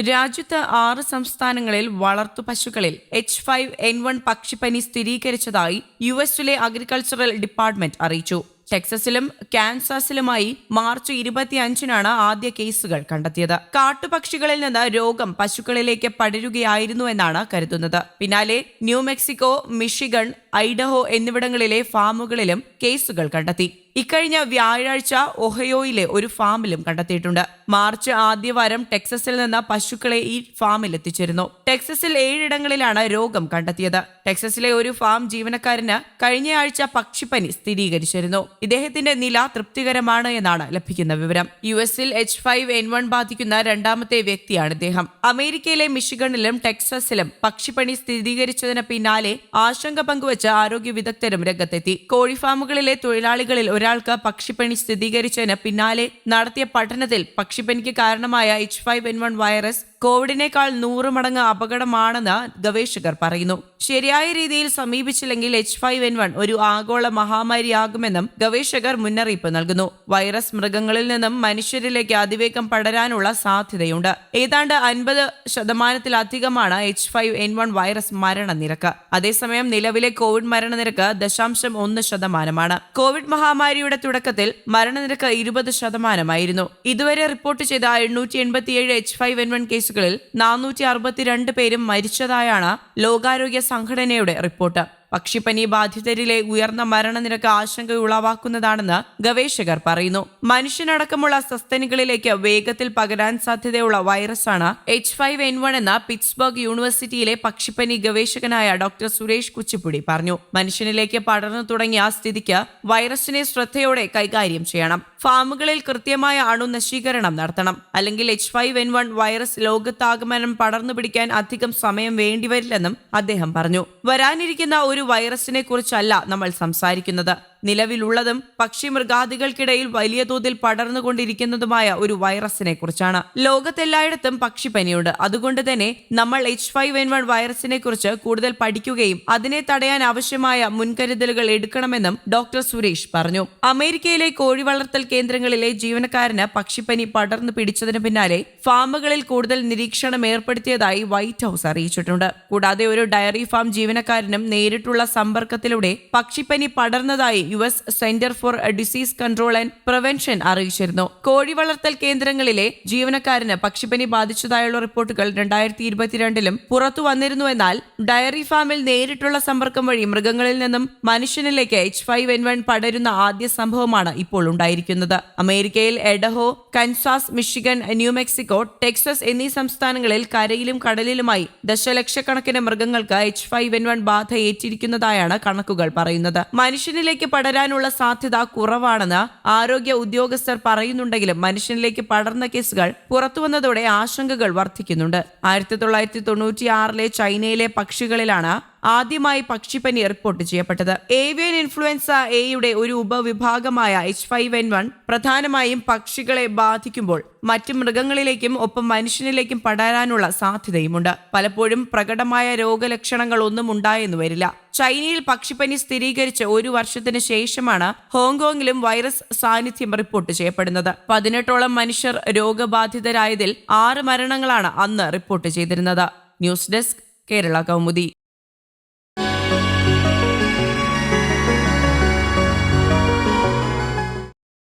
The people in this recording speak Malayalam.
രാജ്യത്ത് ആറ് സംസ്ഥാനങ്ങളിൽ വളർത്തു പശുക്കളിൽ എച്ച് ഫൈവ് എൻ വൺ പക്ഷിപ്പനി സ്ഥിരീകരിച്ചതായി യു എസിലെ അഗ്രികൾച്ചറൽ ഡിപ്പാർട്ട്മെന്റ് അറിയിച്ചു. ടെക്സസിലും കാൻസാസിലുമായി മാർച്ച് ഇരുപത്തിയഞ്ചിനാണ് ആദ്യ കേസുകൾ കണ്ടെത്തിയത്. കാട്ടുപക്ഷികളിൽ നിന്ന് രോഗം പശുക്കളിലേക്ക് പടരുകയായിരുന്നു എന്നാണ് കരുതുന്നത്. പിന്നാലെ ന്യൂ മെക്സിക്കോ മിഷിഗൺ ഐഡഹോ എന്നിവിടങ്ങളിലെ ഫാമുകളിലും കേസുകൾ കണ്ടെത്തി. ഇക്കഴിഞ്ഞ വ്യാഴാഴ്ച ഒഹയോയിലെ ഒരു ഫാമിലും കണ്ടെത്തിയിട്ടുണ്ട്. മാർച്ച് ആദ്യവാരം ടെക്സസിൽ നിന്ന് പശുക്കളെ ഈ ഫാമിൽ എത്തിച്ചിരുന്നു. ടെക്സസിൽ ഏഴിടങ്ങളിലാണ് രോഗം കണ്ടെത്തിയത്. ടെക്സസിലെ ഒരു ഫാം ജീവനക്കാരന് കഴിഞ്ഞയാഴ്ച പക്ഷിപ്പനി സ്ഥിരീകരിച്ചിരുന്നു. ഇദ്ദേഹത്തിന്റെ നില തൃപ്തികരമാണ് എന്നാണ് ലഭിക്കുന്ന വിവരം. യു എസിൽ എച്ച് ഫൈവ് എൻ വൺ ബാധിക്കുന്ന രണ്ടാമത്തെ വ്യക്തിയാണ് ഇദ്ദേഹം. അമേരിക്കയിലെ മിഷിഗണിലും ടെക്സസിലും പക്ഷിപ്പനി സ്ഥിരീകരിച്ചതിന് പിന്നാലെ ആശങ്ക പങ്കുവച്ച് ആരോഗ്യ വിദഗ്ധരും രംഗത്തെത്തി. കോഴിഫാമുകളിലെ തൊഴിലാളികളിൽ ഒരാൾക്ക് പക്ഷിപ്പനി സ്ഥിരീകരിച്ചതിന് പിന്നാലെ നടത്തിയ പഠനത്തിൽ പക്ഷിപ്പനിക്ക് കാരണമായ H five N one virus കോവിഡിനേക്കാൾ നൂറ് മടങ്ങ് അപകടമാണെന്ന് ഗവേഷകർ പറയുന്നു. ശരിയായ രീതിയിൽ സമീപിച്ചില്ലെങ്കിൽ എച്ച് ഫൈവ് എൻ വൺ ഒരു ആഗോള മഹാമാരിയാകുമെന്നും ഗവേഷകർ മുന്നറിയിപ്പ് നൽകുന്നു. വൈറസ് മൃഗങ്ങളിൽ നിന്നും മനുഷ്യരിലേക്ക് അതിവേഗം പടരാനുള്ള സാധ്യതയുണ്ട്. ഏതാണ്ട് അൻപത് ശതമാനത്തിലധികമാണ് H five N one virus മരണനിരക്ക്. അതേസമയം നിലവിലെ കോവിഡ് മരണനിരക്ക് ദശാംശം ഒന്ന് ശതമാനമാണ്. കോവിഡ് മഹാമാരിയുടെ തുടക്കത്തിൽ മരണനിരക്ക് ഇരുപത് ശതമാനമായിരുന്നു. ഇതുവരെ റിപ്പോർട്ട് ചെയ്ത എണ്ണൂറ്റി എൺപത്തിയേഴ് എച്ച് ഫൈവ് എൻ വൺ കേസുകളിൽ നാനൂറ്റി അറുപത്തിരണ്ട് പേരും മരിച്ചതായാണ് ലോകാരോഗ്യ സംഘടനയുടെ റിപ്പോർട്ട്. പക്ഷിപ്പനി ബാധിതരിലെ ഉയർന്ന മരണനിരക്ക് ആശങ്ക ഉളവാക്കുന്നതാണെന്ന് ഗവേഷകർ പറയുന്നു. മനുഷ്യനടക്കമുള്ള സസ്തനികളിലേക്ക് വേഗത്തിൽ പകരാൻ സാധ്യതയുള്ള വൈറസാണ് എച്ച് ഫൈവ് എൻ വൺ എന്ന പിറ്റ്സ്ബർഗ് യൂണിവേഴ്സിറ്റിയിലെ പക്ഷിപ്പനി ഗവേഷകനായ ഡോക്ടർ സുരേഷ് കുച്ചിപ്പുടി പറഞ്ഞു. മനുഷ്യനിലേക്ക് പടർന്നു തുടങ്ങിയ സ്ഥിതിക്ക് വൈറസിനെ ശ്രദ്ധയോടെ കൈകാര്യം ചെയ്യണം. ഫാമുകളിൽ കൃത്യമായ അണുനശീകരണം നടത്തണം. അല്ലെങ്കിൽ H five N one virus ലോകത്താകമാനം പടർന്നു പിടിക്കാൻ അധികം സമയം വേണ്ടിവരില്ലെന്നും അദ്ദേഹം പറഞ്ഞു. വരാനിരിക്കുന്ന ഒരു വൈറസിനെ കുറിച്ചല്ല നമ്മൾ സംസാരിക്കുന്നത്. നിലവിലുള്ളതും പക്ഷി മൃഗാദികൾക്കിടയിൽ വലിയ തോതിൽ പടർന്നുകൊണ്ടിരിക്കുന്നതുമായ ഒരു വൈറസിനെ കുറിച്ചാണ് ലോകത്തെല്ലായിടത്തും പക്ഷിപ്പനിയുണ്ട്. അതുകൊണ്ട് തന്നെ നമ്മൾ എച്ച് ഫൈവ് എൻ വൺ വൈറസിനെ കുറിച്ച് കൂടുതൽ പഠിക്കുകയും അതിനെ തടയാൻ ആവശ്യമായ മുൻകരുതലുകൾ എടുക്കണമെന്നും ഡോക്ടർ സുരേഷ് പറഞ്ഞു. അമേരിക്കയിലെ കോഴി വളർത്തൽ കേന്ദ്രങ്ങളിലെ ജീവനക്കാരന് പക്ഷിപ്പനി പടർന്നു പിടിച്ചതിന് പിന്നാലെ ഫാമുകളിൽ കൂടുതൽ നിരീക്ഷണം ഏർപ്പെടുത്തിയതായി വൈറ്റ് ഹൌസ് അറിയിച്ചിട്ടുണ്ട്. കൂടാതെ ഒരു ഡയറി ഫാം ജീവനക്കാരനും നേരിട്ടുള്ള സമ്പർക്കത്തിലൂടെ പക്ഷിപ്പനി പടർന്നതായി U S centre for disease control and prevention അറിയിച്ചിരുന്നു. കോഴി വളർത്തൽ കേന്ദ്രങ്ങളിലെ ജീവനക്കാരന് പക്ഷിപ്പനി ബാധിച്ചതായുള്ള റിപ്പോർട്ടുകൾ രണ്ടായിരത്തി ഇരുപത്തിരണ്ടിലും പുറത്തു വന്നിരുന്നുവെന്നാൽ ഡയറി ഫാമിൽ നേരിട്ടുള്ള സമ്പർക്കം വഴി മൃഗങ്ങളിൽ നിന്നും മനുഷ്യനിലേക്ക് എച്ച് ഫൈവ് എൻ വൺ പടരുന്ന ആദ്യ സംഭവമാണ് ഇപ്പോൾ ഉണ്ടായിരിക്കുന്നത്. അമേരിക്കയിൽ Idaho Kansas Michigan New Mexico Texas എന്നീ സംസ്ഥാനങ്ങളിൽ കരയിലും കടലിലുമായി ദശലക്ഷക്കണക്കിന് മൃഗങ്ങൾക്ക് എച്ച് ഫൈവ് എൻ വൺ ബാധ ഏറ്റിരിക്കുന്നതായാണ് കണക്കുകൾ പറയുന്നത്. മനുഷ്യനിലേക്ക് പടരാനുള്ള സാധ്യത കുറവാണെന്ന് ആരോഗ്യ ഉദ്യോഗസ്ഥർ പറയുന്നുണ്ടെങ്കിലും മനുഷ്യനിലേക്ക് പടർന്ന കേസുകൾ പുറത്തുവന്നതോടെ ആശങ്കകൾ വർദ്ധിക്കുന്നുണ്ട്. ആയിരത്തി തൊള്ളായിരത്തി ചൈനയിലെ പക്ഷികളിലാണ് ആദ്യമായി പക്ഷിപ്പനി റിപ്പോർട്ട് ചെയ്യപ്പെട്ടത്. ഏവിയൻ ഇൻഫ്ലുവൻസ എയുടെ ഒരു ഉപവിഭാഗമായ എച്ച് ഫൈവ് എൻ വൺ പ്രധാനമായും പക്ഷികളെ ബാധിക്കുമ്പോൾ മറ്റ് മൃഗങ്ങളിലേക്കും ഒപ്പം മനുഷ്യനിലേക്കും പടരാനുള്ള സാധ്യതയുമുണ്ട്. പലപ്പോഴും പ്രകടമായ രോഗലക്ഷണങ്ങൾ ഒന്നും ഉണ്ടായെന്ന് വരില്ല. ചൈനയിൽ പക്ഷിപ്പനി സ്ഥിരീകരിച്ച് ഒരു വർഷത്തിന് ശേഷമാണ് ഹോങ്കോങ്ങിലും വൈറസ് സാന്നിധ്യം റിപ്പോർട്ട് ചെയ്യപ്പെടുന്നത്. പതിനെട്ടോളം മനുഷ്യർ രോഗബാധിതരായതിൽ ആറ് മരണങ്ങളാണ് അന്ന് റിപ്പോർട്ട് ചെയ്തിരുന്നത്. News desk Kerala Kaumudi.